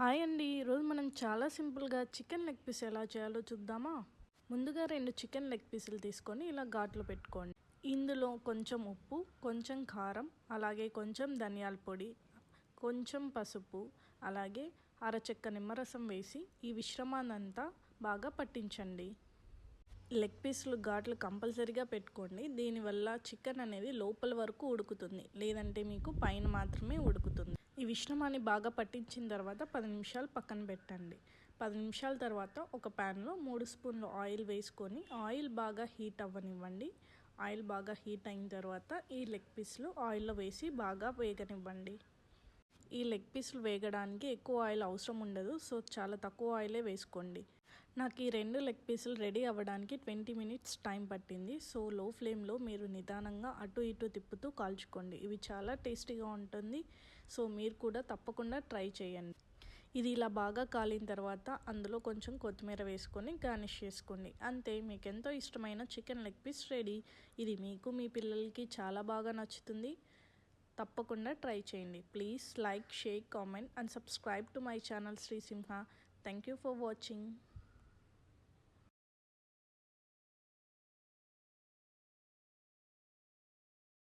Hi అండి. ఈరోజు మనం చాలా సింపుల్గా చికెన్ లెగ్ పీస్ ఎలా చేయాలో చూద్దామా? ముందుగా రెండు చికెన్ లెగ్ పీసులు తీసుకొని ఇలా ఘాట్లో పెట్టుకోండి. ఇందులో కొంచెం ఉప్పు కొంచెం కారం అలాగే కొంచెం ధనియాల పొడి కొంచెం పసుపు అలాగే అరచెక్క నిమ్మరసం వేసి ఈ విశ్రమాన్నంతా బాగా పట్టించండి. లెగ్ పీసులు ఘాట్లు కంపల్సరీగా పెట్టుకోండి. దీనివల్ల చికెన్ అనేది లోపల వరకు ఉడుకుతుంది. లేదంటే మీకు పైన మాత్రమే ఉడుకుతుంది. ఈ మిశ్రమాన్ని బాగా పట్టించిన తర్వాత పది నిమిషాలు పక్కన పెట్టండి. పది నిమిషాల తర్వాత ఒక ప్యాన్లో మూడు స్పూన్లు ఆయిల్ వేసుకొని ఆయిల్ బాగా హీట్ అవ్వనివ్వండి. ఆయిల్ బాగా హీట్ అయిన తర్వాత ఈ లెగ్ పీస్లు ఆయిల్లో వేసి బాగా వేగనివ్వండి. ఈ లెగ్ పీస్లు వేగడానికి ఎక్కువ ఆయిల్ అవసరం ఉండదు. సో చాలా తక్కువ ఆయిలే వేసుకోండి. నాకు ఈ రెండు లెగ్ పీసులు రెడీ అవ్వడానికి ట్వంటీ మినిట్స్ టైం పట్టింది. సో లో ఫ్లేమ్లో మీరు నిదానంగా అటు ఇటు తిప్పుతూ కాల్చుకోండి. ఇవి చాలా టేస్టీగా ఉంటుంది. సో మీరు కూడా తప్పకుండా ట్రై చేయండి. ఇది ఇలా బాగా కాలిన తర్వాత అందులో కొంచెం కొత్తిమీర వేసుకొని గార్నిష్ చేసుకోండి. అంతే మీకు ఎంతో ఇష్టమైన చికెన్ లెగ్ పీస్ రెడీ ఇది మీకు మీ పిల్లలకి చాలా బాగా నచ్చుతుంది. తప్పకుండా ట్రై చేయండి. Please like share comment and subscribe to my channel Sri Simha thank you for watching